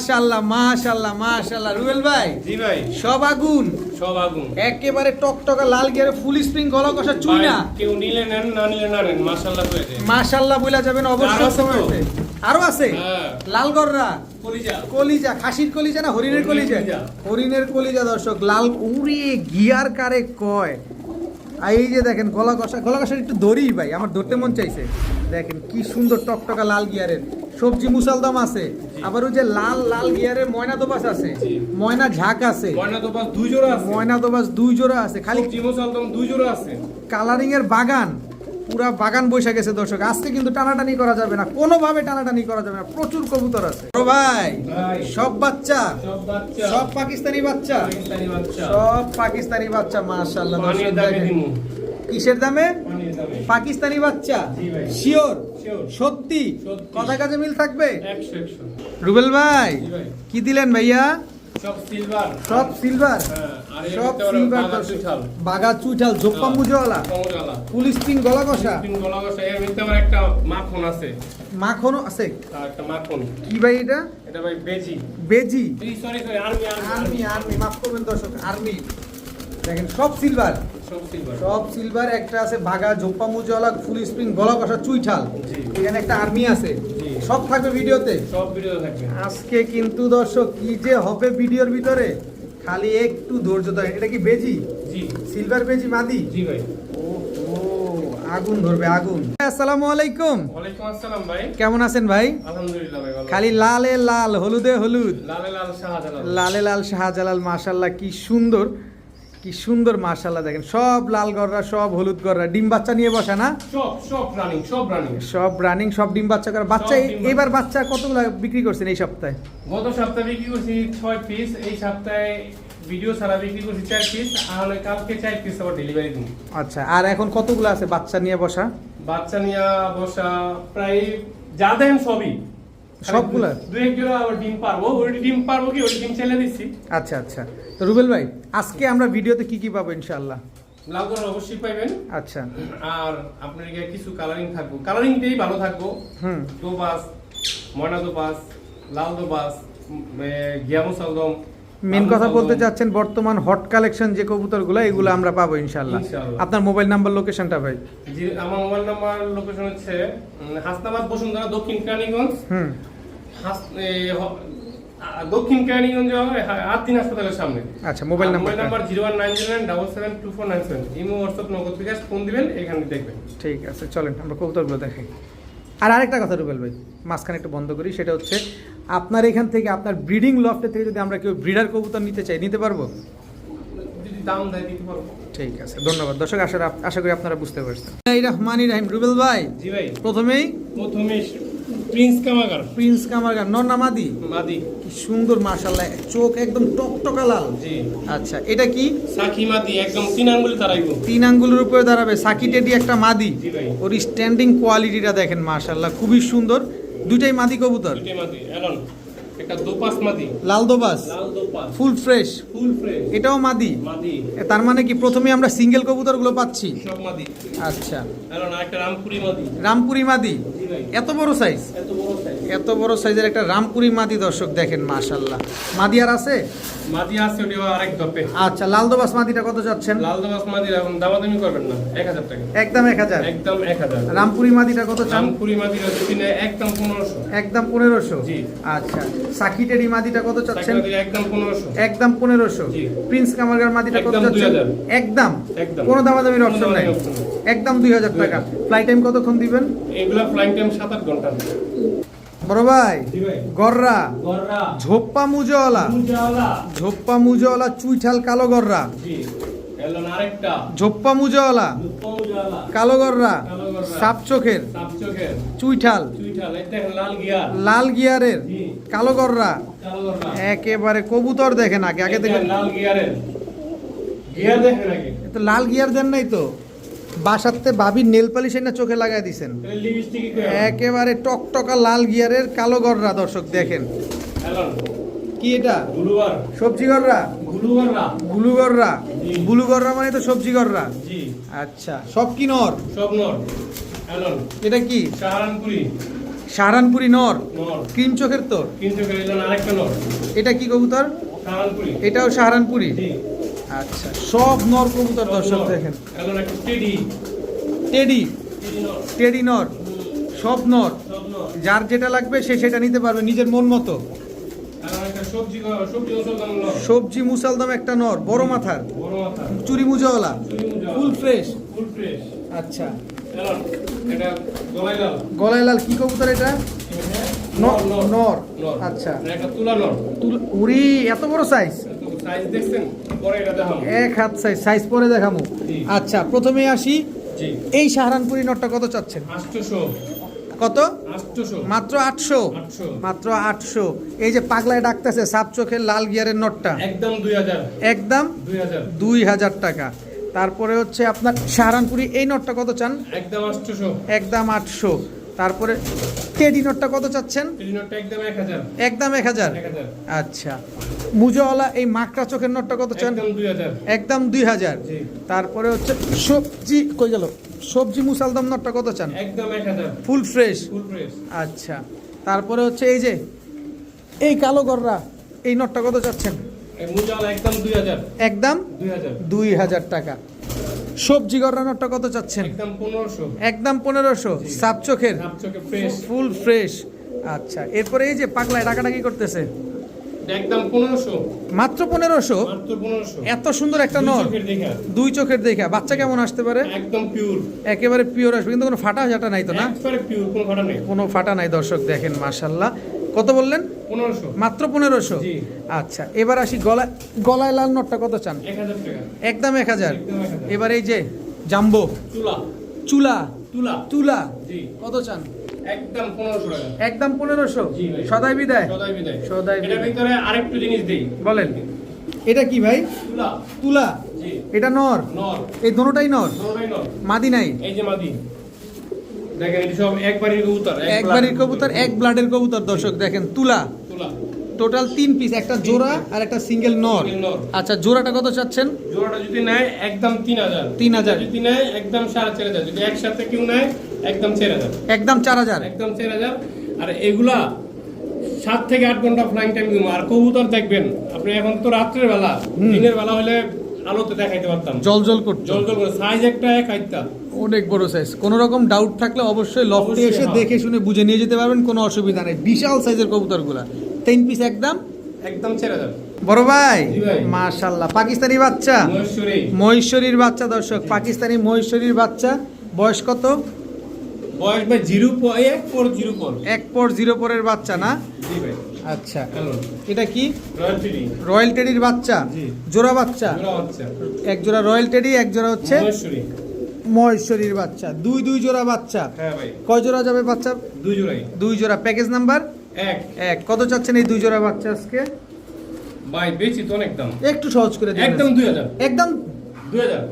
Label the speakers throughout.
Speaker 1: মাশাল্লাহ মাশাল্লাহ রুবেল ভাই
Speaker 2: জি ভাই।
Speaker 1: সব আগুন?
Speaker 2: সব আগুন।
Speaker 1: একেবারে টকটকা লাল গিয়ারে ফুল স্প্রিং গলা কষা চুই না
Speaker 2: কেউ নিলে নেন না নিলে না নেন মাশাআল্লাহ
Speaker 1: মাশাল্লাহ বলে যাবেন অবশ্যই
Speaker 2: আরও
Speaker 1: আছে?
Speaker 2: হ্যাঁ।
Speaker 1: লাল গররা?
Speaker 2: কলিজা।
Speaker 1: কলিজা খাসির কলিজা না হরিণের কলিজা?
Speaker 2: কলিজা।
Speaker 1: হরিণের কলিজা দর্শক লাল উড়ে গিয়ার কারে কয়? আর এই যে দেখেন গলা কষা গলা কষার একটু দড়ি ভাই আমার ধরতে মন চাইছে। দেখেন কি সুন্দর টকটকা লাল গিয়ারের। সবজি মুসালদম আছে আবার ওই যে লাল লাল গিয়ারের ময়না দোবাস আছে ময়না ঝাঁক আছে।
Speaker 2: ময়না দোবাস দুই জোড়া আছে।
Speaker 1: ময়না দোবাস দুই জোড়া আছে খালি
Speaker 2: দুই জোড়া আছে।
Speaker 1: কালারিং এর বাগান। পুরা বাগান বসে গেছে দর্শক। আজকে কিন্তু টানাটানি করা যাবে না। কোনোভাবে টানাটানি করা যাবে না। প্রচুর কবুতর আছে। ভাই। সব বাচ্চা?
Speaker 2: সব বাচ্চা।
Speaker 1: সব পাকিস্তানি বাচ্চা? সব পাকিস্তানি বাচ্চা দর্শক
Speaker 2: দামে
Speaker 1: কিসের দামে? পাকিস্তানি বাচ্চা? শিওর সত্যি। কথা কাজে মিল থাকবে? রুবেল ভাই। কি দিলেন ভাইয়া?
Speaker 2: সব সিলভার
Speaker 1: সব সিলভার
Speaker 2: হ্যাঁ,
Speaker 1: সব সিলভার
Speaker 2: চুইঠাল।
Speaker 1: বাগা চুইঠাল জোপ্পা। মুজওয়ালা পুলিশ টিং গলা কষা
Speaker 2: তিন গলা কষা, এর ভিতরে আবার একটা মাখন আছে।
Speaker 1: মাখনও আছে?
Speaker 2: একটা মাখন।
Speaker 1: কি ভাই এটা?
Speaker 2: এটা ভাই বেজি।
Speaker 1: বেজি?
Speaker 2: Sorry sorry army
Speaker 1: army
Speaker 2: army
Speaker 1: army মাফ করবেন দর্শক আর্মি দেখেন সব সিলভার
Speaker 2: সব সিলভার
Speaker 1: একটা আছে ভাগা জোপ্পা মুজওয়ালা ফুল স্প্রিং গলা কষা চুইঠাল। এখানে একটা আর্মি আছে। সব থাকবে ভিডিওতে
Speaker 2: সব ভিডিও থাকবে।
Speaker 1: আজকে কিন্তু দর্শক কি যে হবে ভিডিওর ভিতরে? খালি একটু ধৈর্য ধরে এটা কি বেজি?
Speaker 2: জি।
Speaker 1: সিলভার বেজি মাদি?
Speaker 2: জি ভাই।
Speaker 1: আগুন ধরবে আগুন। আসসালামু আলাইকুম।
Speaker 2: ওয়ালাইকুম আসসালাম ভাই।
Speaker 1: কেমন আছেন ভাই?
Speaker 2: আলহামদুলিল্লাহ ভাই ভালো।
Speaker 1: খালি লালে লাল হলুদে হলুদ।
Speaker 2: লালে লাল শাহজালাল।
Speaker 1: লালে লাল শাহজালাল কি সুন্দর। কি সুন্দর মাশাল্লাহ দেখেন। সব লাল গররা সব হলুদ গররা ডিম বাচ্চা নিয়ে বসে না?
Speaker 2: সব সব রানিং সব রানিং
Speaker 1: সব রানিং সব ডিম বাচ্চা করে। বাচ্চা এবার বাচ্চা কতগুলো বিক্রি করছেন এই সপ্তাহে?
Speaker 2: গত সপ্তাহে বিক্রি করছি ছয় পিস এই সপ্তাহে ভিডিও ছাড়া বিক্রি করছি চার পিস আর কালকে চার পিস আবার ডেলিভারি দিন
Speaker 1: আচ্ছা আর এখন কতগুলো আছে বাচ্চা নিয়ে বসা?
Speaker 2: বাচ্চা নিয়ে বসা প্রায় যা দেন সবই।
Speaker 1: সবগুলা?
Speaker 2: দু এক জোড়া আবার ডিম পারব। ওই ডিম পারব কি? ওই ডিম ছেলে দিচ্ছি
Speaker 1: আচ্ছা আচ্ছা। তো রুবেল ভাই আজকে আমরা ভিডিওতে কি কি পাবো ইনশাআল্লাহ?
Speaker 2: লাল কলর অবশ্যই পাইবেন।
Speaker 1: আচ্ছা।
Speaker 2: আর আপনার কিছু কালারিং থাকব। কালারিংটাই ভালো থাকব।
Speaker 1: হুম।
Speaker 2: দোবাস ময়না দোবাস লাল দোবাস গিয়ামো সালদম
Speaker 1: মেন কথা বলতে চাচ্ছেন বর্তমান হট কালেকশন যে কবুতরগুলো এগুলো আমরা পাবো ইনশাআল্লাহ।
Speaker 2: ইনশাআল্লাহ।
Speaker 1: আপনার মোবাইল নাম্বার লোকেশনটা ভাই?
Speaker 2: জি আমার মোবাইল নাম্বার লোকেশন হচ্ছে হাসনাবাদ বসুন্ধরা দক্ষিণ কেরানীগঞ্জ।
Speaker 1: হুম।
Speaker 2: দক্ষিণ কেরানীগঞ্জ আটদিন হাসপাতালের সামনে।
Speaker 1: আচ্ছা mobile
Speaker 2: mobile number zero one nine zero nine double seven two four nine seven. Imo WhatsApp Nagad bKash phone দিবেন এখানে দেখবেন।
Speaker 1: ঠিক আছে চলেন আমরা কবুতরগুলো দেখাই। আর আরেকটা কথা রুবেল ভাই মাঝখানে একটু বন্ধ করি সেটা হচ্ছে আপনার এখান থেকে আপনার ব্রিডিং লফটের থেকে যদি আমরা কেউ ব্রিডার কবুতর নিতে চাই নিতে পারব?
Speaker 2: যদি দাম দেয় দিতে পারব।
Speaker 1: ঠিক আছে ধন্যবাদ। দর্শক আশা আশা করি আপনারা বুঝতে পারছেন। রহমানি রাহিম রুবেল ভাই
Speaker 2: জি ভাই।
Speaker 1: প্রথমেই
Speaker 2: প্রথমে প্রিন্স কামাগার।
Speaker 1: প্রিন্স নন্নামাদি
Speaker 2: মাদি?
Speaker 1: কি সুন্দর মাশাল্লাহ চোখ একদম টকটকা লাল।
Speaker 2: জি।
Speaker 1: আচ্ছা এটা কি?
Speaker 2: সাকি মাদি একদম তিন আঙ্গুলি তারাইবো
Speaker 1: তিন আঙ্গুলের উপরে দাঁড়াবে। সাকি টেডি একটা মাদি। ওর স্ট্যান্ডিং কোয়ালিটিটা দেখেন মাশাল্লাহ খুবই সুন্দর। দুইটাই মাদি কবুতর?
Speaker 2: দুইটাই মাদি। এলন একটা দোপাস মাদি।
Speaker 1: লাল
Speaker 2: দোপাস?
Speaker 1: Full fresh?
Speaker 2: Full fresh.
Speaker 1: এটাও মাদি?
Speaker 2: মাদি।
Speaker 1: তার মানে কি প্রথমে আমরা সিঙ্গেল কবুতরগুলো পাচ্ছি?
Speaker 2: সব মাদি।
Speaker 1: আচ্ছা।
Speaker 2: এলন একটা রামপুরি মাদি।
Speaker 1: রামপুরি মাদি। এত বড় সাইজ
Speaker 2: এত বড়
Speaker 1: সাইজের একটা রামপুরি মাদি দর্শক দেখেন মাশাল্লাহ মাদি আর আছে?
Speaker 2: মাদি আছে ওটা আরেক দপে।
Speaker 1: আচ্ছা লাল দোবাস মাদিটা কত চাচ্ছেন
Speaker 2: লাল দোপাস মাদি এখন দামাদামি করবেন না এক হাজার টাকা।
Speaker 1: একদম এক হাজার?
Speaker 2: একদম এক হাজার।
Speaker 1: রামপুরি মাদিটা কত চান?
Speaker 2: রামপুরি মাদি যদি নেয় একদম পনেরোশো।
Speaker 1: একদম পনেরোশো?
Speaker 2: জি।
Speaker 1: আচ্ছা সাকিটেরি মাদিটা কত চাচ্ছেন?
Speaker 2: একদম পনেরোশো।
Speaker 1: একদম পনেরোশো।
Speaker 2: জি।
Speaker 1: প্রিন্স কামারগার মাদিটা কত
Speaker 2: একদম
Speaker 1: চাচ্ছেন?
Speaker 2: 2000
Speaker 1: একদম?
Speaker 2: একদম।
Speaker 1: কোনো দামাদামির
Speaker 2: কোনো
Speaker 1: অপশন নাই। একদম দুই হাজার টাকা। ফ্লাইট টাইম কতক্ষণ দিবেন?
Speaker 2: এগুলা ফ্লাইং সাত আট
Speaker 1: বড় ভাই গররা।
Speaker 2: গররা।
Speaker 1: ঝোপ্পা মুজওয়ালা।
Speaker 2: মুজাওয়ালা।
Speaker 1: ঝোপ্পা মুজওয়ালা চুইঠাল কালো গররা।
Speaker 2: জি। এলন আরেকটা।
Speaker 1: ঝোপ্পা মুজওয়ালা। কালো গররা।
Speaker 2: কালো গররা।
Speaker 1: সাপ চোখের। চুইঠাল।
Speaker 2: লাল গিয়ার।
Speaker 1: লাল গিয়ারের। কালো গররা।
Speaker 2: কালো গররা।
Speaker 1: একেবারে কবুতর দেখেন আগে আগে দেখেন।
Speaker 2: লাল গিয়ারের। গিয়ার দেখেন আগে।
Speaker 1: লাল গিয়ার দেন নাই তো। বাসাতে বাবির নেল পালিশ না চোখে লাগাই দিছেন। একেবারে টকটকা লাল গিয়ারের কালো গররা দর্শক দেখেন। কি এটা? সবজি গররা? বুলু গররা
Speaker 2: জি।
Speaker 1: গররা মানে তো সবজি গররা? আচ্ছা সব কি নর?
Speaker 2: সব নর।
Speaker 1: এটা কি?
Speaker 2: সাহারানপুরি।
Speaker 1: সাহারানপুরি নর? ক্রিম চোখের তো
Speaker 2: কিন্তু এলেন আরেকটা নর।
Speaker 1: এটা কি কবুতর? এটাও সাহারানপুরি? আচ্ছা সব নর কবুতর দর্শক দেখেন।
Speaker 2: টেডি।
Speaker 1: টেডি
Speaker 2: টেডি নর।
Speaker 1: সব নর। যার যেটা লাগবে সে সেটা নিতে পারবে নিজের মন মতো।
Speaker 2: সবজি
Speaker 1: মুসালদম একটা নর বড় মাথার। চুরি মুজাওয়ালা। Full fresh. আচ্ছা। গলায় লাল কি কবুতর এটা? নর নর আচ্ছা। উরি এত বড় সাইজ
Speaker 2: সাইজ দেখছেন?
Speaker 1: এক হাত সাইজ সাইজ পরে দেখামু আচ্ছা প্রথমে আসি। এই সাহারানপুরি নটটা কত চাচ্ছেন? কত? মাত্র আটশো?
Speaker 2: আটশো।
Speaker 1: মাত্র আটশো। এই যে পাগলায় ডাকতেছে সাপ চোখের লাল গিয়ারের নটটা।
Speaker 2: একদম দুই হাজার।
Speaker 1: একদম
Speaker 2: দুই হাজার
Speaker 1: টাকা। তারপরে হচ্ছে আপনার সাহারানপুরি এই নটটা কত চান?
Speaker 2: একদম আটশোশো।
Speaker 1: একদম আটশো। তারপরে টেডি নটটা কত চাচ্ছেন?
Speaker 2: একদম এক হাজার।
Speaker 1: আচ্ছা। মুজোওয়ালা এই মাকড়া চোখের নটটা কত চান?
Speaker 2: একদম দুই হাজার।
Speaker 1: তারপরে হচ্ছে সবজি কই গেল? সবজি মুসালদম নটটা কত চান?
Speaker 2: একদম
Speaker 1: ফুল ফ্রেশ। আচ্ছা। তারপরে হচ্ছে এই যে এই কালো গররা এই নটটা কত চাচ্ছেন?
Speaker 2: একদম দুই হাজার
Speaker 1: টাকা। সবজি গররা নটটা কত চাচ্ছেন?
Speaker 2: একদম পনেরোশো।
Speaker 1: সাপ চোখের? ফুল ফ্রেশ আচ্ছা এরপরে এই যে পাগলায় ডাকাডাকি করতেছে।
Speaker 2: একদম পনেরোশো।
Speaker 1: মাত্র পনেরোশো? এত সুন্দর একটা নর দুই চোখের দেখা। বাচ্চা কেমন আসতে পারে?
Speaker 2: একদম পিওর
Speaker 1: একেবারে পিওর আসবে। কিন্তু কোনো ফাটা ঝাটা নাই তো না?
Speaker 2: কোনো ফাটা
Speaker 1: কোনো ফাটা নাই দর্শক দেখেন মাশাল্লাহ। কত বললেন? মাত্র পনেরোশো? আচ্ছা এবার আসি গলায় গলায় লাল নটটা কত চান? একদম এক হাজার। এবার এই যে জাম্বো। চুলা
Speaker 2: তুলা।
Speaker 1: তুলা। কত চান?
Speaker 2: একদম পনেরোশো।
Speaker 1: সদাই বিদায়?
Speaker 2: সদাই। ভিতরে আরেকটু জিনিস দেই।
Speaker 1: বলেন। এটা কি ভাই?
Speaker 2: তুলা।
Speaker 1: তুলা। এটা নর। এই
Speaker 2: নরমাই নর।
Speaker 1: মাদি নাই?
Speaker 2: এই যে মাদি। কবুতর এক
Speaker 1: একবারই কবুতর। এক ব্লাডের কবুতর দর্শক দেখেন তুলা।
Speaker 2: তুলা।
Speaker 1: টোটাল তিন পিস একটা জোড়া আর একটা সিঙ্গেল নর। আচ্ছা জোড়াটা কত চাচ্ছেন?
Speaker 2: জোড়াটা যদি নেয় একদম তিন হাজার।
Speaker 1: 3000
Speaker 2: যদি নেয় একদম সাড়ে চার হাজার। যদি একসাথে কেউ নেয় একদম চার হাজার।
Speaker 1: একদম চার হাজার।
Speaker 2: একদম চার হাজার। আর এগুলা সাত থেকে আট ঘণ্টা ফ্লাইং টাইম আর কবুতর দেখবেন আপনি এখন তো রাত্রের বেলা। দিনের বেলা হলে আলোতে দেখাইতে পারতাম।
Speaker 1: জল জল করছে
Speaker 2: জল জল করে। সাইজ একটা এক আইতা।
Speaker 1: অনেক বড় সাইজ কোনো রকম ডাউট থাকলে অবশ্যই লফটে এসে
Speaker 2: হ্যাঁ।
Speaker 1: দেখে শুনে বুঝে নিয়ে যেতে পারবেন কোনো অসুবিধা নেই। বিশাল সাইজের কবুতরগুলা। তিন পিস একদম।
Speaker 2: একদম চার হাজার
Speaker 1: বড় ভাই। মাশাল্লাহ। পাকিস্তানি বাচ্চা? মহেশ্বরীর বাচ্চা দর্শক। পাকিস্তানি মহেশ্বরীর বাচ্চা। বয়স কত?
Speaker 2: বয়স ভাই জিরো এক পর জিরো পর।
Speaker 1: এক পর জিরো পরের বাচ্চা না?
Speaker 2: জি ভাই।
Speaker 1: আচ্ছা। এটা কি? রয়্যাল টেডির বাচ্চা? জোড়া বাচ্চা? এক জোড়া রয়্যাল টেডি এক জোড়া হচ্ছে
Speaker 2: মহেশ্বরী।
Speaker 1: মহেশ্বরীর বাচ্চা। দুই দুই জোড়া বাচ্চা?
Speaker 2: হ্যাঁ
Speaker 1: কয় জোড়া যাবে বাচ্চা?
Speaker 2: দুই জোড়াই।
Speaker 1: দুই জোড়া। Package number?
Speaker 2: এক।
Speaker 1: এক। কত চাচ্ছেন এই দুই জোড়া বাচ্চা আজকে?
Speaker 2: ভাই বেশি তো অনেক দাম।
Speaker 1: একটু সহজ করে
Speaker 2: একদম দুই হাজার।
Speaker 1: একদম?
Speaker 2: দুই হাজার।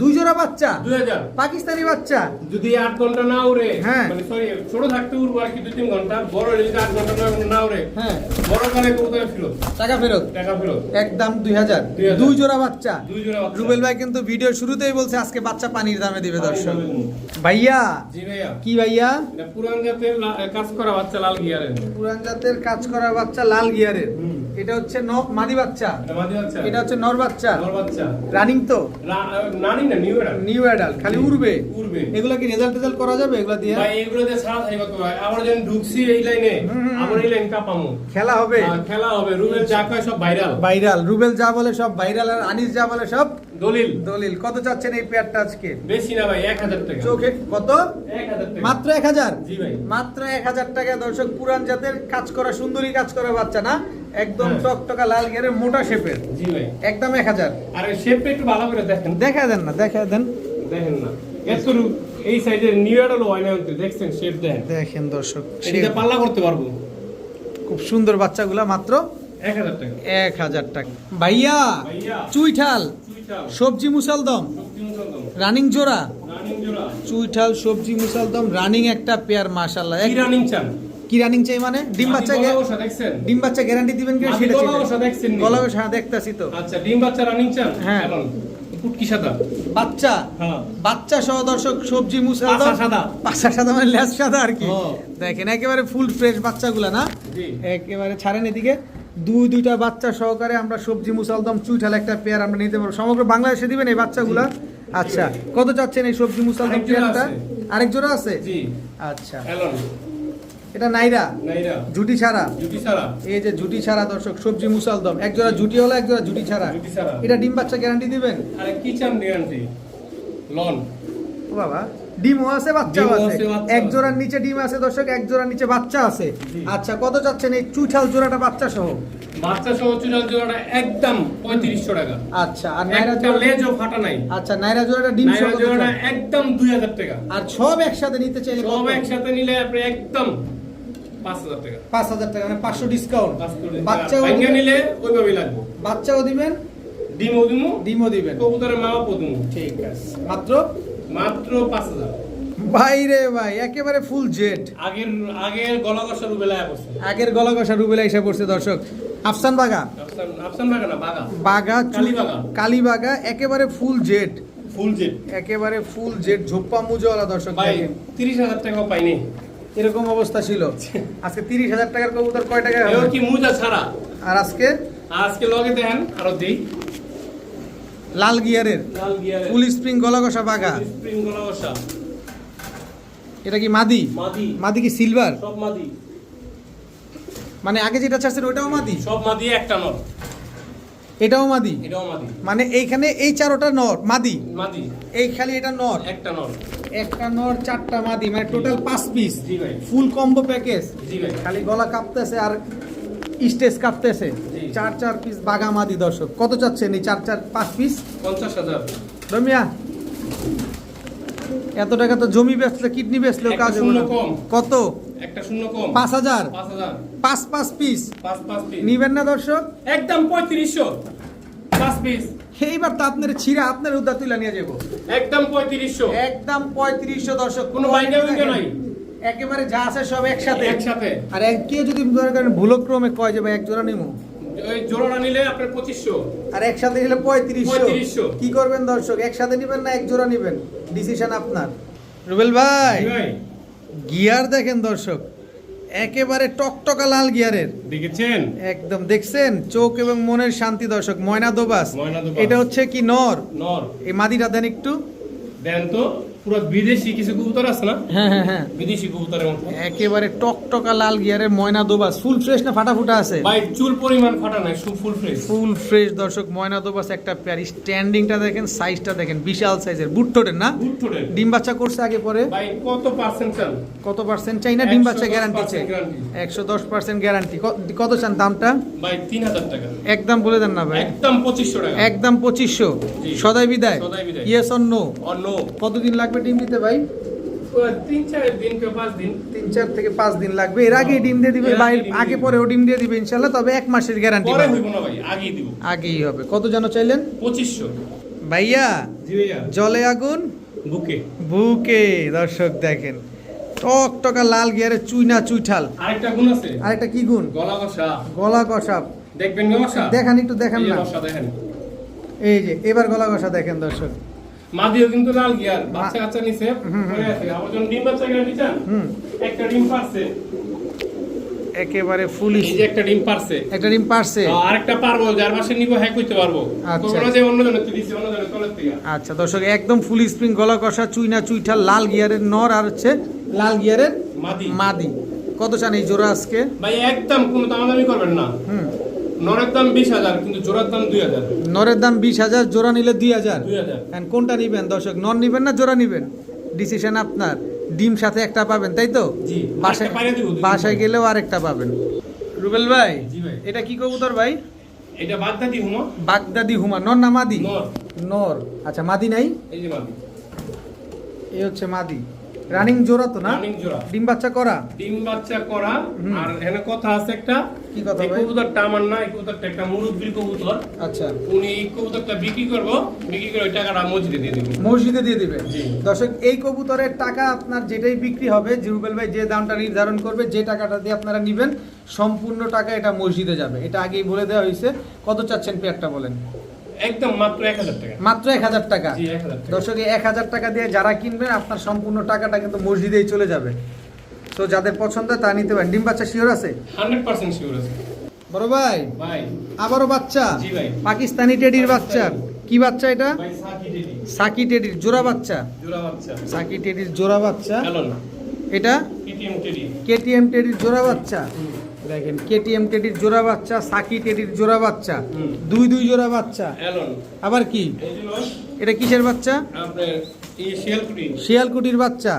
Speaker 1: দুই জোড়া বাচ্চা?
Speaker 2: দুই হাজার।
Speaker 1: পাকিস্তানি বাচ্চা?
Speaker 2: যদি আট ঘণ্টা না উড়ে
Speaker 1: হ্যাঁ।
Speaker 2: মানে সরি ছোট থাকতে উড়বো আর কি দুই তিন ঘণ্টা বড় হলে যদি আট ঘণ্টা না উড়ে
Speaker 1: হ্যাঁ।
Speaker 2: বড় কালে কবুতরে ফেরত।
Speaker 1: টাকা ফেরত?
Speaker 2: টাকা ফেরত।
Speaker 1: একদম দুই হাজার। দুই জোড়া বাচ্চা।
Speaker 2: দুই জোড়া
Speaker 1: রুবেল ভাই কিন্তু ভিডিওর শুরুতেই বলছে আজকে বাচ্চা পানির দামে দিবে দর্শক। ভাইয়া?
Speaker 2: জি ভাইয়া।
Speaker 1: কি ভাইয়া?
Speaker 2: পুরান জাতের কাজ করা বাচ্চা লাল গিয়ারের।
Speaker 1: পুরান জাতের কাজ করা বাচ্চা লাল গিয়ারের।
Speaker 2: হুম।
Speaker 1: এটা হচ্ছে ন- মাদি বাচ্চা।
Speaker 2: এটা মাঝে বাচ্চা।
Speaker 1: এটা হচ্ছে নর বাচ্চা।
Speaker 2: নর বাচ্চা।
Speaker 1: রানিং তো?
Speaker 2: রা- নানি না নিউ এটা
Speaker 1: নিউ অ্যাডাল খালি উড়বে?
Speaker 2: উড়বে।
Speaker 1: এগুলা কি রেজাল্ট রেজাল্ট করা যাবে? এগুলা দিয়ে?
Speaker 2: ভাই এগুলো দিয়ে সারা থাকি কত হয়। আবার যখন ঢুকছি এই লাইনে আবার এই লাইন কাপামু
Speaker 1: খেলা হবে।
Speaker 2: খেলা হবে। রুবেল যা কয় সব ভাইরাল
Speaker 1: ভাইরাল রুবেল যা বলে সব ভাইরাল আর আনিস যা বলে সব
Speaker 2: দলিল।
Speaker 1: দলিল। কত চাচ্ছেন এই পেয়ারটা আজকে?
Speaker 2: বেশি না ভাই এক হাজার টাকা।
Speaker 1: চোখে কত?
Speaker 2: এক হাজার টাকা।
Speaker 1: মাত্র এক হাজার?
Speaker 2: জি ভাই।
Speaker 1: মাত্র এক হাজার টাকা। দর্শক পুরান জাতের কাজ করা সুন্দরী কাজ করা বাচ্চা না? একদম
Speaker 2: হ্যাঁ।
Speaker 1: টকটকা লাল গেরে মোটা শেপের।
Speaker 2: জি ভাই।
Speaker 1: একদম এক হাজার।
Speaker 2: আর শেপটা একটু ভালো করে দেখেন।
Speaker 1: দেখা দেন না দেখা দেন।
Speaker 2: দেখেন না। এত এই সাইজের নিউ এডাল হয় না কিন্তু দেখছেন শেপ দেখেন।
Speaker 1: দেখেন দর্শক
Speaker 2: এটা পাল্লা করতে পারব।
Speaker 1: খুব সুন্দর বাচ্চাগুলা মাত্র
Speaker 2: এক হাজার টাকা।
Speaker 1: এক হাজার টাকা। ভাইয়া
Speaker 2: ভাইয়া।
Speaker 1: চুইঠাল। সবজি মুসালদম রানিং জোড়া। চুইঠাল সবজি মুসালদম রানিং একটা পেয়ার মাশাল্লাহ
Speaker 2: রানিং চান
Speaker 1: কি রানিং চাই মানে? ডিম বাচ্চা ডিম বাচ্চা গ্যারান্টি দিবেন কি সেটা
Speaker 2: গলা বসা
Speaker 1: হ্যাঁ, দেখতাছি তো।
Speaker 2: আচ্ছা ডিম বাচ্চা রানিং চান
Speaker 1: হ্যাঁ।
Speaker 2: এখন সাদা?
Speaker 1: বাচ্চা।
Speaker 2: হ্যাঁ।
Speaker 1: বাচ্চা সহ দর্শক সবজি মুসা
Speaker 2: পাছা সাদা।
Speaker 1: পাঁচটা সাদা মানে লেস সাদা আর কি।
Speaker 2: হ্যাঁ।
Speaker 1: দেখেন একেবারে ফুল ফ্রেশ বাচ্চাগুলা না? একেবারে ছাড়েন এদিকে। দুই দুইটা বাচ্চা সহকারে আমরা সবজি মুসালদম চুইঠাল একটা পেয়ার আমরা নিতে পারব। সমগ্র বাংলাদেশে দিবেন এই বাচ্চাগুলা? আচ্ছা কত চাচ্ছেন এই সবজি মুসালদম পেয়ারটা? আরেক জোড়া আছে? আচ্ছা। এটা নাইরা? জুটি ছাড়া? এই যে জুটি ছাড়া দর্শক সবজি মুসালদম। এক জোড়া জুটি হলো এক জোড়া জুটি ছাড়া। এটা ডিম বাচ্চা গ্যারান্টি দিবেন?
Speaker 2: আরে কিচেন গ্যারান্টি লন।
Speaker 1: ও বাবা। ডিমও আছে বাচ্চাও আছে। এক জোড়ার নিচে ডিম আছে দর্শক এক জোড়ার নিচে বাচ্চা আছে। আচ্ছা কত চাচ্ছেন এই চুইঠাল জোড়াটা বাচ্চা সহ
Speaker 2: বাচ্চা সহ চুরাল জোড়াটা একদম পঁয়ত্রিশশো টাকা।
Speaker 1: আচ্ছা আর নাইরা জোড়া
Speaker 2: লেজও ফাটা নাই।
Speaker 1: আচ্ছা নাইরা জোড়াটা ডিম সহ
Speaker 2: নাইরা জোড়াটা একদম দুই হাজার টাকা।
Speaker 1: আর সব একসাথে নিতে চাইলে
Speaker 2: সব একসাথে নিলে আপনি একদম পাঁচ হাজার টাকা।
Speaker 1: মানে পাঁচশো ডিসকাউন্ট দিবেন-
Speaker 2: নিলে ওইভাবেই লাগবে।
Speaker 1: বাচ্চাও দিবেন?
Speaker 2: ডিমও দিমু।
Speaker 1: ডিমও দিবেন।
Speaker 2: কবুতরের মাও পদুমু
Speaker 1: ঠিক আছে। মাত্র
Speaker 2: মাত্র পাঁচ হাজার।
Speaker 1: ভাই রে ভাই একেবারে ফুল জেড
Speaker 2: আগের আগের গলা কষার বেলায়
Speaker 1: আগের গলা কষা রুবেলা এসে পড়ছে দর্শক। আফসান বাগা।
Speaker 2: আফসান বাগা না বাগা।
Speaker 1: বাগা
Speaker 2: কালীবাগা।
Speaker 1: কালীবাগা একেবারে ফুল জেড
Speaker 2: ফুল জেট
Speaker 1: একেবারে ফুল জেড ঝোপ্পা মুজওয়ালা দর্শক
Speaker 2: ভাই
Speaker 1: দেখেন।
Speaker 2: তিরিশ হাজার টাকাও পাইনি।
Speaker 1: এরকম অবস্থা ছিল। আজকে তিরিশ হাজার টাকার কবুতর কয় টাকা
Speaker 2: এও কি মুজা ছাড়া?
Speaker 1: আর আজকে?
Speaker 2: আজকে লগে দেন আরও দিই।
Speaker 1: লাল গিয়ারের?
Speaker 2: লাল
Speaker 1: ফুল স্প্রিং গলা কষা বাগা
Speaker 2: স্প্রিং
Speaker 1: এটা কি মাদি?
Speaker 2: মাদি।
Speaker 1: মাদি কি সিলভার?
Speaker 2: সব মাদি।
Speaker 1: মানে আগে যেটা চাচ্ছেন ওটাও মাদি?
Speaker 2: সব মাদি একটা নর।
Speaker 1: এটাও মাদি?
Speaker 2: এটাও মাদি।
Speaker 1: মানে এইখানে এই চারোটা নর মাদি?
Speaker 2: মাদি।
Speaker 1: এই খালি এটা নর?
Speaker 2: একটা নর।
Speaker 1: একটা নর চারটা মাদি মানে টোটাল পাঁচ পিস
Speaker 2: জি ভাই।
Speaker 1: ফুল কম্বো প্যাকেজ
Speaker 2: জি ভাই।
Speaker 1: খালি গলা কাঁপতেছে আর স্টেজ কাঁপতেছে। চার চার পিস বাগা মাদি দর্শক। কত চাচ্ছেন এই চার চার পাঁচ পিস
Speaker 2: পঞ্চাশ হাজার।
Speaker 1: রমিয়া এত টাকা তো জমি বেচলে কিডনি বেচলেও কাজ।
Speaker 2: কম।
Speaker 1: কত?
Speaker 2: একটা শূন্য কম।
Speaker 1: পাঁচ হাজার?
Speaker 2: পাঁচ
Speaker 1: পাঁচ পিস
Speaker 2: পাঁচ পাঁচ পিস
Speaker 1: নিবেন না দর্শক?
Speaker 2: একদম পঁয়ত্রিশশো। পাঁচ পিস
Speaker 1: এইবার তো আপনার ছিঁড়া আপনার উদ্ধার তুলে নিয়ে যাব।
Speaker 2: একদম পঁয়ত্রিশশো।
Speaker 1: একদম পঁয়ত্রিশশো দর্শক।
Speaker 2: কোনো নাই।
Speaker 1: একেবারে যা আছে সব একসাথে।
Speaker 2: একসাথে।
Speaker 1: আর এক কেউ যদি করেন ভুলক্রমে কয় যে ভাই এক জোড়া নিমু।
Speaker 2: ওই জোড়াটা নিলে আপনার পঁচিশশো।
Speaker 1: আর একসাথে নিলে পঁয়ত্রিশশো।
Speaker 2: 3500
Speaker 1: কি করবেন দর্শক? একসাথে নিবেন না এক জোড়া নিবেন? ডিসিশন আপনার। রুবেল ভাই
Speaker 2: ভাই।
Speaker 1: গিয়ার দেখেন দর্শক একেবারে টকটকা লাল গিয়ারের।
Speaker 2: দেখেছেন?
Speaker 1: একদম দেখছেন? চোখ এবং মনের শান্তি দর্শক ময়না দোবাস।
Speaker 2: ময়না দোবাস।
Speaker 1: এটা হচ্ছে কি নর?
Speaker 2: নর।
Speaker 1: এই মাদিটা দেন একটু।
Speaker 2: দেন তো। পুরো বিদেশি কিছু কবুতর আছে না?
Speaker 1: হ্যাঁ হ্যাঁ হ্যাঁ।
Speaker 2: বিদেশি কবুতরের মতো
Speaker 1: একেবারে টকটকা লাল গিয়ারের ময়না দোবাস। ফুল ফ্রেশ না আছে?
Speaker 2: ভাই চুল পরিমাণ ফাটা নাই ফুল ফ্রেশ
Speaker 1: ফুল ফ্রেশ দর্শক ময়না দোবাস একটা পেয়ার স্ট্যান্ডিংটা দেখেন সাইজটা দেখেন বিশাল সাইজের না?
Speaker 2: গুড
Speaker 1: ডিম বাচ্চা করছে আগে পরে।
Speaker 2: ভাই কত পার্সেন্ট চান?
Speaker 1: কত পার্সেন্ট চাই না? ডিম বাচ্চা গ্যারান্টি চাই। একশো দশ পার্সেন্ট গ্যারান্টি কত চান দামটা?
Speaker 2: ভাই টাকা।
Speaker 1: একদম বলে দেন না ভাই।
Speaker 2: একদম পঁচিশশো টাকা।
Speaker 1: একদম পঁচিশশো। সদাই বিদায়।
Speaker 2: সদাই বিদায়।
Speaker 1: ইয়েস অন নো কতদিন লাগবে ডিম দিতে ভাই?
Speaker 2: তিন চার দিন পাঁচ দিন।
Speaker 1: তিন চার থেকে পাঁচ দিন লাগবে। এর আগে ডিম দিয়ে দিবে
Speaker 2: আগে
Speaker 1: পরেও ডিম দিয়ে দিবে ইনশাল্লাহ তবে এক মাসের গ্যারান্টি
Speaker 2: পরে হইব না ভাই আগেই দিব।
Speaker 1: আগেই হবে। কত চাইলেন? ভাইয়া
Speaker 2: জি ভাইয়া।
Speaker 1: জলে আগুন?
Speaker 2: বুকে।
Speaker 1: বুকে দর্শক দেখেন। টক টকা লাল গিয়ারে চুইনা চুইঠাল।
Speaker 2: আরেকটা গুণ আছে।
Speaker 1: আরেকটা কি গুণ?
Speaker 2: গলা কষা
Speaker 1: গলা কষা
Speaker 2: দেখবেন কষা
Speaker 1: দেখান একটু দেখান না। এই যে এবার গলা কষা দেখেন দর্শক।
Speaker 2: মাদিও কিন্তু লাল গিয়ার বাচ্চা কাচ্চা নিছে। আছে। ডিম বাচ্চা চান একটা ডিম পারছে।
Speaker 1: একেবারে
Speaker 2: এই যে একটা ডিম পারছে।
Speaker 1: একটা ডিম পারছে।
Speaker 2: আরেকটা পারব যার মাসে নিব হ্যাঁ কইতে পারব।
Speaker 1: আচ্ছা।
Speaker 2: যে অন্য জনের অন্য জনের তলের থেকে।
Speaker 1: আচ্ছা দর্শক একদম ফুল স্প্রিং গলা কষা চুইনা চুইঠাল লাল গিয়ারের নর আর হচ্ছে লাল গিয়ারের
Speaker 2: মাদি।
Speaker 1: মাদি। কত চান এই জোড়া আজকে?
Speaker 2: ভাই একদম কোনো দামাদামি করবেন না।
Speaker 1: হুম।
Speaker 2: নরের দাম বিশ হাজার কিন্তু জোড়ার দাম দুই হাজার।
Speaker 1: নরের দাম বিশ হাজার জোড়া নিলে দুই হাজার।
Speaker 2: দুই
Speaker 1: কোনটা নিবেন দর্শক? নর নিবেন না জোড়া নিবেন? ডিসিশন আপনার। ডিম সাথে একটা পাবেন তাই তো? বাসায় বাসায় গেলেও আরেকটা পাবেন। রুবেল ভাই। এটা কি কবুতর ভাই?
Speaker 2: এটা বাগদাদি হুমা।
Speaker 1: বাগদাদি হুমা। নর না মাদি?
Speaker 2: নর।
Speaker 1: নর। আচ্ছা মাদি নাই?
Speaker 2: এই যে মাদি।
Speaker 1: এই হচ্ছে মাদি। রানিং জোড়া তো না?
Speaker 2: রানিং জোড়া।
Speaker 1: ডিম বাচ্চা করা?
Speaker 2: ডিম বাচ্চা করা। আর এখানে কথা আছে একটা
Speaker 1: কি কথা
Speaker 2: এই
Speaker 1: ভাই?
Speaker 2: কবুতরটা আমার না এই কবুতরটা একটা মুরব্বীর কবুতর।
Speaker 1: আচ্ছা।
Speaker 2: উনি এই কবুতরটা বিক্রি করব বিক্রি করে ওই টাকাটা মসজিদে দিয়ে দেবো।
Speaker 1: মসজিদে দিয়ে দিবে। দর্শক এই কবুতরের টাকা আপনার যেটাই বিক্রি হবে জিরুবেল ভাই যে দামটা নির্ধারণ করবে যে টাকাটা দিয়ে আপনারা নেবেন সম্পূর্ণ টাকা এটা মসজিদে যাবে। এটা আগেই বলে দেওয়া হয়েছে। কত চাচ্ছেন পেয়ারটা বলেন?
Speaker 2: একদম মাত্র এক হাজার টাকা।
Speaker 1: মাত্র টাকা।
Speaker 2: জি এক হাজার টাকা।
Speaker 1: দর্শক টাকা দিয়ে যারা কিনবেন আপনার সম্পূর্ণ টাকাটা কিন্তু মসজিদেই চলে যাবে। তো যাদের পছন্দ তা নিতে পারেন। ডিম বাচ্চা শিওর আছে?
Speaker 2: হান্ড্রেড পার্সেন্ট শিওর আছে।
Speaker 1: বড় ভাই
Speaker 2: ভাই।
Speaker 1: আবারও বাচ্চা?
Speaker 2: জি ভাই।
Speaker 1: পাকিস্তানি টেডির বাচ্চা। কি বাচ্চা এটা?
Speaker 2: সাকি
Speaker 1: টেডির জোড়া বাচ্চা।
Speaker 2: জোড়া বাচ্চা।
Speaker 1: সাকি টেডির জোড়া বাচ্চা। এটা?
Speaker 2: PTM teddy.
Speaker 1: কেটিএম টেডির জোড়া বাচ্চা। দেখেন কেটিএম টেডির জোড়া বাচ্চা সাকি টেডির জোড়া বাচ্চা দুই দুই জোড়া বাচ্চা। আবার কি? এটা কিসের বাচ্চা?
Speaker 2: শিয়ালকুটি
Speaker 1: শিয়ালকুটির বাচ্চা।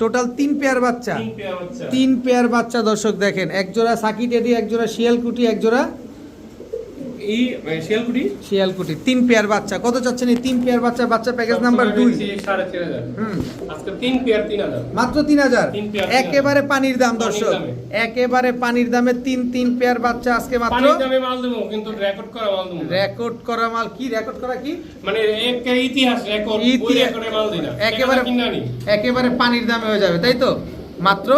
Speaker 1: টোটাল তিন পেয়ার বাচ্চা।
Speaker 2: তিন পেয়ার বাচ্চা।
Speaker 1: তিন পেয়ার বাচ্চা দর্শক দেখেন এক জোড়া সাকি টেডি এক জোড়া শিয়ালকুটি এক জোড়া
Speaker 2: এই শিয়ালকুটি?
Speaker 1: শিয়ালকুটি তিন পেয়ার বাচ্চা। কত চাচ্ছেন এই তিন পেয়ার বাচ্চা? বাচ্চা প্যাকেজ নাম্বার দুই।
Speaker 2: তিন পেয়ার তিন হাজার।
Speaker 1: মাত্র তিন হাজার? একেবারে পানির দাম দর্শক। একেবারে পানির দামে তিন তিন পেয়ার বাচ্চা আজকে মাত্র।
Speaker 2: দামে মাল দেবো কিন্তু রেকর্ড করা মাল দেবো
Speaker 1: রেকর্ড করা মাল কি? রেকর্ড করা কি?
Speaker 2: মানে ইতিহাস রেকর্ড ওই
Speaker 1: ইতিহাস-
Speaker 2: রেকর্ডে মাল দিই না
Speaker 1: একেবারে একেবারে পানির দামে হয়ে যাবে তাই তো? মাত্র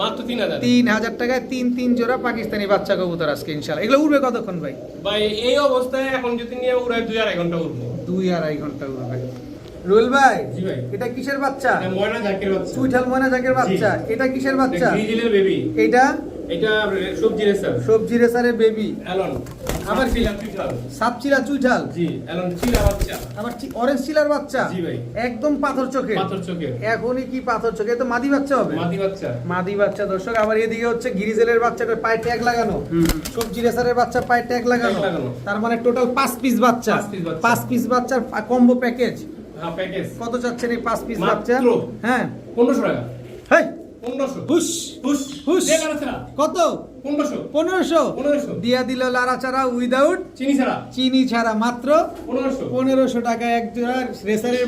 Speaker 2: মাত্র তিন হাজার।
Speaker 1: তিন হাজার টাকায় তিন তিন জোড়া পাকিস্তানি বাচ্চা কবুতর আজকে ইনশাল্লাহ এগুলো উড়বে কতক্ষণ ভাই?
Speaker 2: ভাই এই অবস্থায় এখন যদি নিয়ে উড়ায় দুই আড়াই ঘণ্টা উঠবো
Speaker 1: দুই আড়াই ঘণ্টা উড়বে রুল ভাই এটা কিসের বাচ্চা?
Speaker 2: ময়না জাকির বাচ্চা।
Speaker 1: চুইঠাল ময়না জাকের বাচ্চা। এটা কিসের বাচ্চা?
Speaker 2: গ্রিজেলের বেবি
Speaker 1: এটা
Speaker 2: এটা সবজি রেসার
Speaker 1: সবজি বেবি। আবার
Speaker 2: আবার
Speaker 1: কি?
Speaker 2: চিলা পিঠাল জি অ্যালন চিলা বাচ্চা।
Speaker 1: আবার অরেঞ্জ চিলার বাচ্চা?
Speaker 2: জি ভাই।
Speaker 1: একদম পাথর চোখে
Speaker 2: পাথর
Speaker 1: এখনই কি পাথর চোখে তো মাদি বাচ্চা হবে?
Speaker 2: মাদি বাচ্চা।
Speaker 1: মাদি বাচ্চা দর্শক আবার এদিকে হচ্ছে গিরিজেলের বাচ্চাটার পায়ে ট্যাগ লাগানো। সবজি রেসারের বাচ্চা পায়ে ট্যাগ লাগানো। তার মানে টোটাল পাঁচ পিস বাচ্চা।
Speaker 2: পাঁচ
Speaker 1: পিস বাচ্চার কম্বো প্যাকেজ
Speaker 2: হ্যাঁ
Speaker 1: কত চাচ্ছেন এই পাঁচ পিস বাচ্চা? হ্যাঁ।
Speaker 2: পনেরোশো টাকা।
Speaker 1: হেই!
Speaker 2: ছাড়া।
Speaker 1: কত?
Speaker 2: পনেরোশো।
Speaker 1: দিয়া দিল লাড়াচাড়া উইদাউট
Speaker 2: চিনি ছাড়া।
Speaker 1: চিনি ছাড়া মাত্র
Speaker 2: পনেরোশো।
Speaker 1: টাকা এক জোড়া রেসারের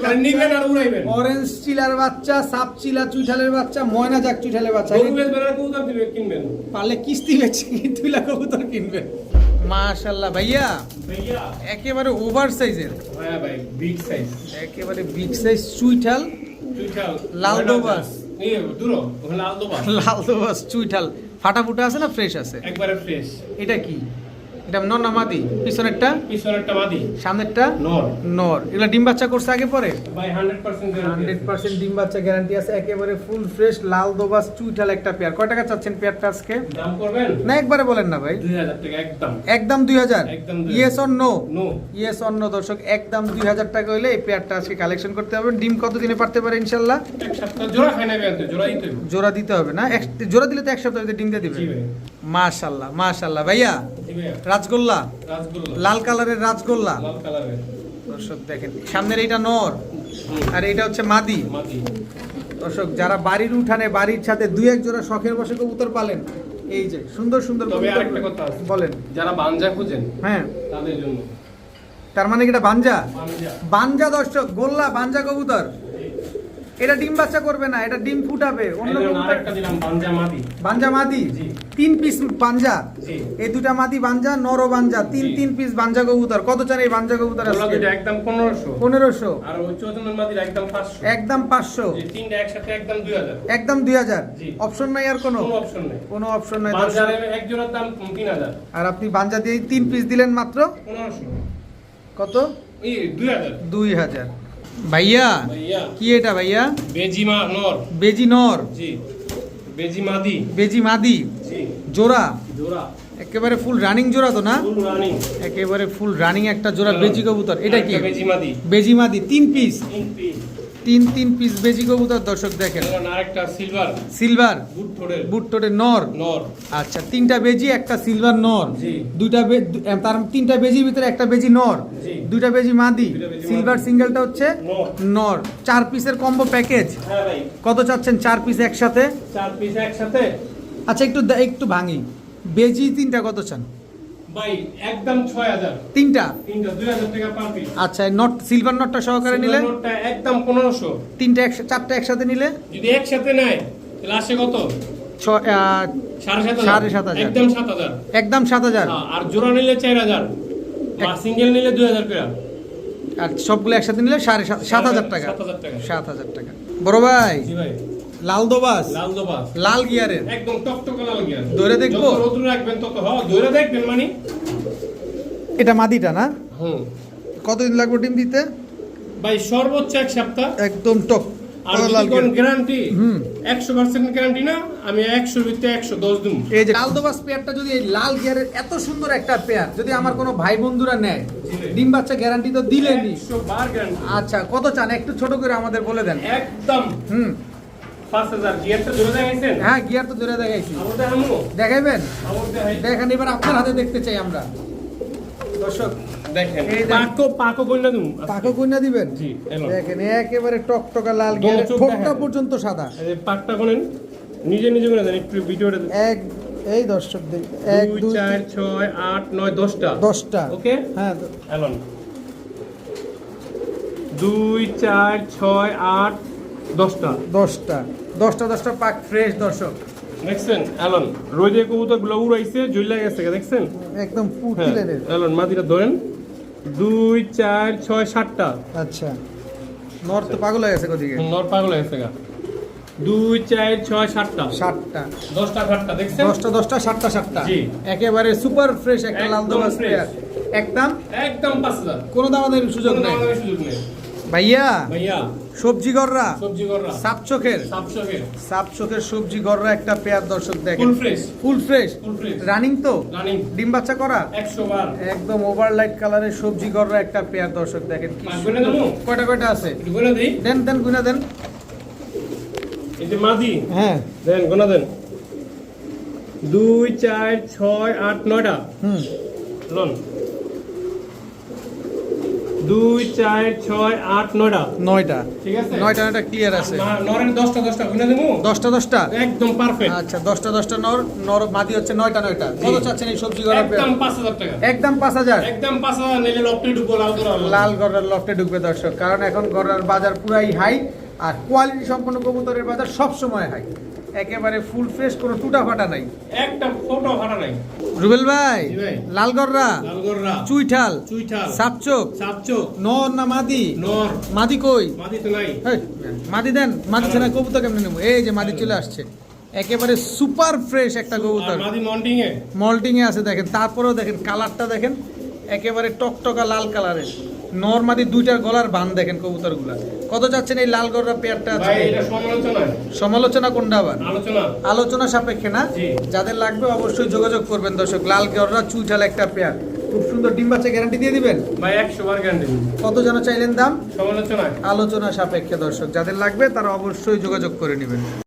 Speaker 1: অরেঞ্জ চিলার বাচ্চা সাপ চিলা চুইঠালের বাচ্চা ময়না জাক চুইঠালের বাচ্চা। পারলে কিস্তি বেচে লাখ কবুতর কিনবে। মাশাল্লাহ ভাইয়া একেবারে ওভার সাইজের
Speaker 2: হ্যাঁ ভাই বিগ সাইজ
Speaker 1: একেবারে বিগ সাইজ চুইঠাল। লাল দোবাস।
Speaker 2: লাল দোবাস।
Speaker 1: চুইঠাল। ফাটা ফুটা আছে না ফ্রেশ আছে?
Speaker 2: একবারে ফ্রেশ
Speaker 1: এটা কি? এটা নর না মাদি? পিছনেরটা?
Speaker 2: পিছনেরটা মাদি।
Speaker 1: সামনেরটা?
Speaker 2: নর।
Speaker 1: নর। এগুলা ডিম বাচ্চা করছে আগে পরে?
Speaker 2: ভাই হান্ড্রেড পার্সেন্ট
Speaker 1: হান্ড্রেড পার্সেন্ট ডিম বাচ্চা গ্যারান্টি আছে। একেবারে ফুল ফ্রেশ লাল দোবাস চুইঠাল একটা পেয়ার। কয় টাকা চাচ্ছেন পেয়ারটা আজকে?
Speaker 2: দাম করবেন?
Speaker 1: না একবারে বলেন না ভাই।
Speaker 2: দুই হাজার টাকা একদম।
Speaker 1: একদম দুই হাজার?
Speaker 2: একদম 2000
Speaker 1: yes or no
Speaker 2: no
Speaker 1: yes অন্য দর্শক একদম দুই হাজার টাকা হইলে এই পেয়ারটা আজকে কালেকশন করতে হবে। ডিম কতদিনে পারতে পারে ইনশাল্লাহ?
Speaker 2: এক সপ্তাহ জোড়া খাই না জোড়া দিতে হবে।
Speaker 1: জোড়া দিতে হবে না? জোড়া দিলে তো এক সপ্তাহ ডিম দিয়ে দিবে।
Speaker 2: জি ভাই।
Speaker 1: মাশাল্লাহ মাশাল্লাহ। ভাইয়া রাজগোল্লা? লাল কালারের রাজগোল্লা? দর্শক দেখেন সামনের এইটা নর আর এইটা হচ্ছে মাদি। দর্শক যারা বাড়ির উঠানে বাড়ির ছাদে দুই এক জোড়া শখের বসে কবুতর পালেন এই যে সুন্দর সুন্দর
Speaker 2: তবে আরেকটা কথা আছে।
Speaker 1: বলেন।
Speaker 2: যারা বাঞ্জা খুঁজেন
Speaker 1: হ্যাঁ।
Speaker 2: তাদের জন্য।
Speaker 1: তার মানে কি এটা বাঞ্জা?
Speaker 2: বাঞ্জা।
Speaker 1: বাঞ্জা দর্শক গোল্লা বাঞ্জা কবুতর। এটা ডিম বাচ্চা করবে না এটা ডিম ফুটাবে। অন্য
Speaker 2: আরেকটা দিলাম বাঞ্জা মাদি।
Speaker 1: মাদি?
Speaker 2: জি।
Speaker 1: তিন পিস বাঞ্জা
Speaker 2: জি।
Speaker 1: এই দুটা মাদি বাঞ্জা নর বাঞ্জা তিন তিন পিস বাঞ্জা কবুতর। কত চান এই বাঞ্জা কবুতর
Speaker 2: দুটো একদম পনেরোশো।
Speaker 1: পনেরোশো।
Speaker 2: আর ওই চৌদ্দ মাদির একদম পাঁচশো।
Speaker 1: একদম পাঁচশো।
Speaker 2: জি, তিনটা একসাথে একদম দুই হাজার।
Speaker 1: একদম দুই হাজার?
Speaker 2: জি।
Speaker 1: অপশন নাই আর কোনো?
Speaker 2: কোনো অপশন নেই।
Speaker 1: কোনো অপশন নাই
Speaker 2: বাঞ্জার এক জোড়ার দাম তিন হাজার।
Speaker 1: আর আপনি বাঞ্জা দিয়ে তিন পিস দিলেন মাত্র?
Speaker 2: পনেরোশো।
Speaker 1: কত?
Speaker 2: এই দুই হাজার।
Speaker 1: দুই হাজার। ভাইয়া কি এটা ভাইয়া?
Speaker 2: বেজিমা নর।
Speaker 1: বেজি নর।
Speaker 2: জি। বেজি মাদি।
Speaker 1: বেজি মাদি।
Speaker 2: জি।
Speaker 1: জোড়া?
Speaker 2: জোড়া।
Speaker 1: একেবারে ফুল রানিং জোড়া তো না?
Speaker 2: ফুল রানিং
Speaker 1: একেবারে ফুল রানিং একটা জোড়া বেজি কবুতর। এটা কি?
Speaker 2: বেজি মাদি।
Speaker 1: বেজি মাদি। তিন পিস
Speaker 2: তিন পিস
Speaker 1: তিন তিন পিস বেজি কবুতর দর্শক দেখেন।
Speaker 2: আরেকটা সিলভার
Speaker 1: সিলভার
Speaker 2: বুট
Speaker 1: টোটে নর?
Speaker 2: নর।
Speaker 1: আচ্ছা তিনটা বেজি একটা সিলভার নর। দুইটা তার তিনটা বেজির ভিতরে একটা বেজি নর। দুইটা বেজি মাদি। সিলভার সিঙ্গেলটা হচ্ছে
Speaker 2: নর।
Speaker 1: চার পিসের কম্বো প্যাকেজ কত চাচ্ছেন চার পিস একসাথে?
Speaker 2: চার পিস একসাথে।
Speaker 1: আচ্ছা একটু একটু ভাঙি। বেজি তিনটা কত চান?
Speaker 2: ভাই একদম ছয় হাজার।
Speaker 1: তিনটা?
Speaker 2: তিনটা দুই হাজার টাকা পার পিস
Speaker 1: আচ্ছা নট সিলভার নটটা সহকারে নিলে?
Speaker 2: নোটটা একদম
Speaker 1: তিনটা চারটা একসাথে নিলে?
Speaker 2: যদি একসাথে নেয় তাহলে আসে কত? সাড়ে সাত
Speaker 1: হাজার।
Speaker 2: একদম সাত হাজার।
Speaker 1: একদম সাত হাজার?
Speaker 2: হ্যাঁ, আর জোড়া নিলে চার হাজার। সিঙ্গেল নিলে দুই হাজার করে।
Speaker 1: আর সবগুলো একসাথে নিলে সাড়ে সাত হাজার টাকা।
Speaker 2: সাত হাজার টাকা।
Speaker 1: বড় ভাই।
Speaker 2: ভাই।
Speaker 1: লাল দোবাস
Speaker 2: লাল দোবাস
Speaker 1: লাল গিয়ারের।
Speaker 2: একদম টকটকে লাল গিয়া
Speaker 1: ধরে দেখব?
Speaker 2: যত রোদ্র রাখবেন তত হ ধরে দেখবেন মানে।
Speaker 1: এটা মাদিটা না?
Speaker 2: হুম।
Speaker 1: কতদিন লাগবে ডিম দিতে
Speaker 2: ভাই সর্বোচ্চ এক সপ্তাহ।
Speaker 1: একদম টক
Speaker 2: আর
Speaker 1: লাল
Speaker 2: গ্যারান্টি
Speaker 1: হুম।
Speaker 2: একশো পার্সেন্ট গ্যারান্টি না আমি একশোর ভিতরে একশো দশ দিন
Speaker 1: এই যে লালদোবাস পেয়ারটা যদি এই লাল গিয়ারের এত সুন্দর একটা পেয়ার যদি আমার কোনো ভাই বন্ধুরা নেয় ডিম বাচ্চা গ্যারান্টি তো দিলেনি
Speaker 2: একশো বার গ্যারান্টি
Speaker 1: আচ্ছা কত চান? একটু ছোট করে আমাদের বলে দেন।
Speaker 2: একদম।
Speaker 1: হুম। হ্যাঁ গিয়ার তো ধরে দেখাইছি। দেখাইবেন? দেখেন এবার আপনার হাতে দেখতে চাই আমরা। দর্শক
Speaker 2: দেখেন পাকো পাকো কইলা দিম।
Speaker 1: পাকো কুইনা দিবেন?
Speaker 2: জি
Speaker 1: দেখেন একেবারে টকটকা লাল
Speaker 2: দোনো
Speaker 1: গিয়ারের ঠোঁটটা পর্যন্ত সাদা।
Speaker 2: এই পাকটা কোনেন নিজে নিজে করে দেন একটু ভিডিওটা।
Speaker 1: এক এই দর্শক দেখ এক
Speaker 2: দুই
Speaker 1: দুই
Speaker 2: চার
Speaker 1: তিন,
Speaker 2: ছয় আট নয় দশটা।
Speaker 1: দশটা।
Speaker 2: ওকে?
Speaker 1: হ্যাঁ
Speaker 2: এলন দুই চার ছয় আট দশটা।
Speaker 1: দশটা। দশটা দশটা পাক ফ্রেশ দর্শক।
Speaker 2: দেখছেন এলন রোদে কবুতরগুলো উড়াইছে জুইলা গেছে দেখছেন?
Speaker 1: একদম
Speaker 2: হ্যাঁ
Speaker 1: পুতিলেনের
Speaker 2: মাদিটা ধরেন। দুই চার ছয় সাতটা।
Speaker 1: আচ্ছা। নর তো পাগল হয়ে গেছে কোদিকে
Speaker 2: নর পাগল হয়ে গেছে গা। দুই চার ছয় সাতটা।
Speaker 1: সাতটা।
Speaker 2: দশটা সাতটা দেখছেন?
Speaker 1: দশটা দশটা সাতটা সাতটা। একেবারে সুপার ফ্রেশ একটা লাল
Speaker 2: fresh।
Speaker 1: প্লেয়ার একদম?
Speaker 2: একদম পাঁচ হাজার
Speaker 1: কোনো
Speaker 2: দামাদামির সুযোগ নেই।
Speaker 1: ভাইয়া?
Speaker 2: ভাইয়া।
Speaker 1: সবজি গররা সাপ চোখের সাপ চোখের সবজি গররা একটা পেয়ার দর্শক দেখেন।
Speaker 2: Full fresh.
Speaker 1: Full fresh? Running তো? ডিম বাচ্চা করা? একদম ওভারলাইট কালারের সবজি গররা একটা পেয়ার দর্শক দেখেন। কয়টা কয়টা আছে? দেন দেন গুনা দেন।
Speaker 2: মাদি।
Speaker 1: হ্যাঁ।
Speaker 2: দেন গোনা দেন। দুই চার ছয় আট নয়টা।
Speaker 1: হুম।
Speaker 2: লন। দুই চার ছয় আট নয়টা।
Speaker 1: নয়টা।
Speaker 2: ঠিক আছে?
Speaker 1: নয়টা নয়টা ক্লিয়ার আছে।
Speaker 2: নরের দশটা দশটা। দেবো?
Speaker 1: দশটা দশটা?
Speaker 2: একদম পারফেক্ট
Speaker 1: আচ্ছা দশটা দশটা নর নর মাদি হচ্ছে নয়টা নয়টা। কত চাচ্ছেন এই সবজি গড়া
Speaker 2: একদম পাঁচ হাজার টাকা।
Speaker 1: একদম পাঁচ হাজার?
Speaker 2: একদম পাঁচ হাজার নিলে লপটে ঢুকবো লাল করে
Speaker 1: লাল গড়ার লফটে ঢুকবে দর্শক। কারণ এখন গড়ার বাজার পুরাই হাই আর কোয়ালিটি সম্পন্ন কবুতরের বাজার সবসময় হাই একেবারে ফুল ফ্রেশ কোনো টুটা ফাটা নাই।
Speaker 2: একটা ফটো ফাটা নাই।
Speaker 1: রুবেল ভাই
Speaker 2: জি ভাই।
Speaker 1: লাল গড়রা
Speaker 2: লাল গররা
Speaker 1: চুইঠাল
Speaker 2: চুইঠাল।
Speaker 1: সাপচোক
Speaker 2: সাপচোক।
Speaker 1: নর না মাদি?
Speaker 2: নর।
Speaker 1: মাদি কই?
Speaker 2: মাদি তো নাই।
Speaker 1: মাদি দেন মাদি ছাড়া কবুতর কেমনে নেব? এই যে মাদি চলে আসছে। একেবারে সুপার ফ্রেশ একটা কবুতর।
Speaker 2: মাদি মন্টিং এ?
Speaker 1: মল্টিং এ আছে দেখেন। তারপরেও দেখেন কালারটা দেখেন একেবারে টকটকা লাল কালারের নর্মাদি দুইটার গলার বান দেখেন কবুতরগুলা। কত যাচ্ছেন এই লাল গররা পেয়ারটা
Speaker 2: সমালোচনা।
Speaker 1: কোনটা আবার?
Speaker 2: আলোচনা।
Speaker 1: সাপেক্ষে না? যাদের লাগবে অবশ্যই যোগাযোগ করবেন দর্শক লাল গররা চুইঠাল একটা পেয়ার। খুব সুন্দর ডিম বাচ্চা গ্যারান্টি দিয়ে দিবেন?
Speaker 2: ভাই একশো বার গ্যারান্টি
Speaker 1: কত যেন চাইলেন দাম?
Speaker 2: সমালোচনা।
Speaker 1: আলোচনা সাপেক্ষে দর্শক যাদের লাগবে তারা অবশ্যই যোগাযোগ করে নেবেন।